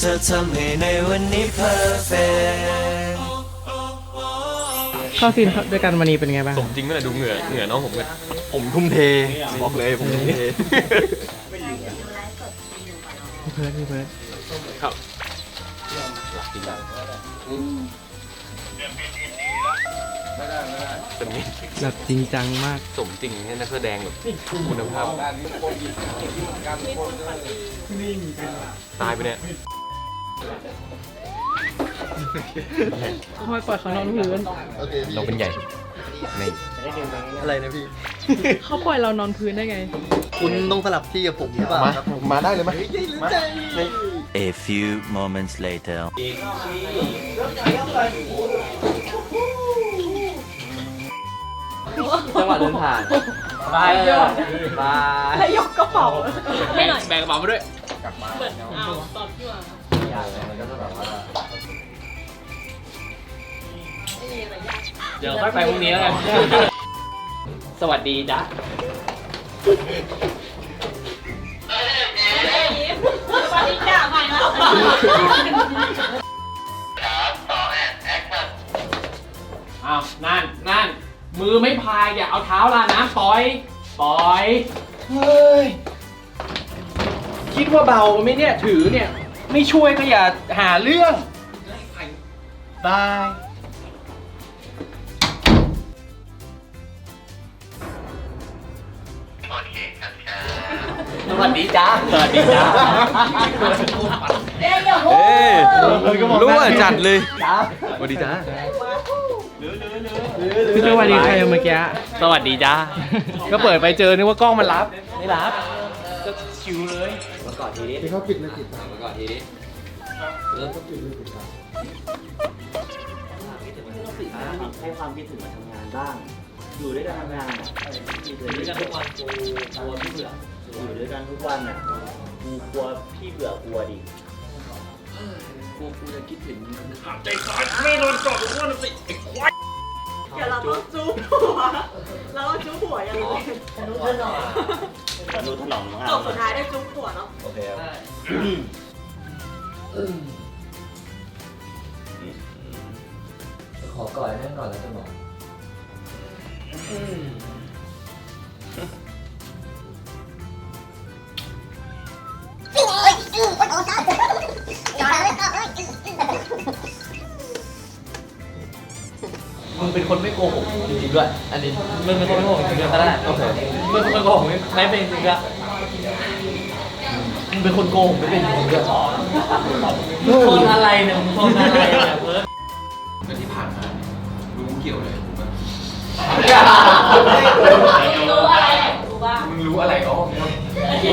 เธอทำให้ในวันนี้ perfect เข้าซีนด้วยกันวันนี้เป็นไงบ้าง สมจริงเมื่อไหร่ดูเหงื่อเหงื่อน้องผมเลยผมทุ่มเทบอกเลยผมทุ่มเทพี่เพิร์ดพี่เพิร์ดครับเป็นนี้แบบจริงจังมาก สมจริงเนี่ยนักแสดงแบบคุณภาพตายไปเนี่ย ทำไมปล่อยเขานอนพื้นเราเป็นใหญ่ในอะไรนะพี่ เขาปล่อยเรานอนพื้นได้ไง คุณต้องสลับที่กับผมหรือเปล่ามาครับมาได้เลยไหม A few moments later. จังหวะเดินผ่านบายบาย แล้วยกกระเป๋าให้หน่อยแบกกระเป๋ามาด้วยเอาตอ บพี่ว่าเดี๋ยวค่อยไปพรุ่งนี้แล้วกัน สวัสดีจ๊ะสวัสดีจ้าใหม่แล้วอ้าวนั่นนั่น มือไม่พายอย่าเอาเท้าลาน้ำปล่อย ปล่อย เฮ้ย คิดว่าเบาไหมเนี่ย ถือเนี่ย ไม่ช่วยก็อย่าหาเรื่องบายสวัสดีจ้าสวัสดีจ้าเอ้ยรู้ว่าจัดเลยสวัสดีจ้าพี่สวัสดีใครเมื่อกี้ สวัสดีจ้า ก็เปิดไปเจอนึกว่ากล้องมันรับ ไม่รับ ก็ชิวเลยมาก่ อนทีนี้ที่เขาปิดไม่ปิดมาก่อนทีนี้ให้ความคิดถึงมาทำงานบ้าง อยู่ด้วยกันทำงานอะอยู่ด้วยกันทุกวันกูกลัวพี่เบื่ออยู่ด้วยกันทุกวันอะกูกลัวพี่เบื่อกลัวดิ กูกูจะคิดถึงใจขาดไม่โดนกอดทุกวันสิไอ้ควายเดี๋ยวเราต้องจูบหัว เราต้องจูบหัวอย่างนี้ รู้ถนอมรู้ถนอมจบสุดท้ายได้จูบหัวเนาะโอเคครับขอก่อนแน่นอนแล้วจะบอกมึงเป็นคนไม่โกหกจริงๆด้วย อันนี้มึงเป็นคนไม่โกหกจริงๆก็ได้โอเคมึงเป็นคนโกหกไม่เป็นจริงๆก็ มึงเป็นคนโกหกไม่เป็นจริงๆด้วยคนอะไรเนี่ยมึงคนอะไรเนี่ยเพิร์ดรู้เกี่ยวเลยรู้อะไรรู้บ้างมึงรู้อะไรก็เ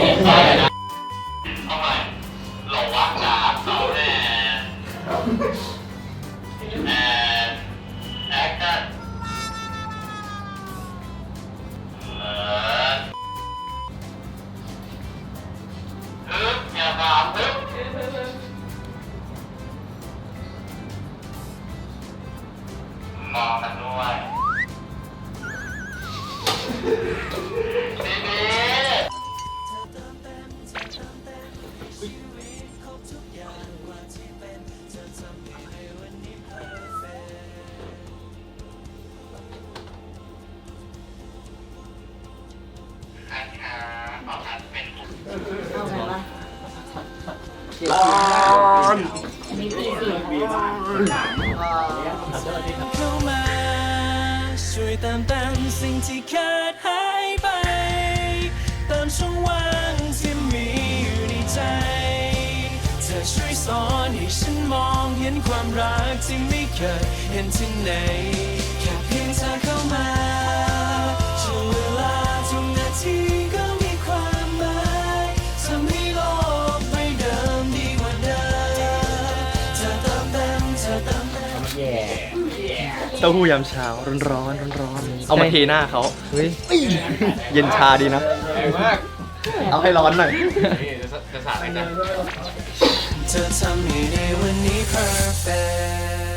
ข้ามาช่วยติมต็มสิ่งที่ขาดหายไปติมช่องว่างที่มีอยู่ในใจ เธอช่วยสอนให้ฉันมองเห็นความรักที่ไม่เคยเห็นที่ไหน แค่เพียงเธอเข้ามา เต็มเต้าหู้ยำเช้าร้อนร้อนร้อนร้อนๆเอามาเทหน้าเขาเฮ้ยเย็นชาดีนะ เอาให้ร้อนหน่อย จะสาดอะไรนะ เธอทำให้ในวันนี้ perfect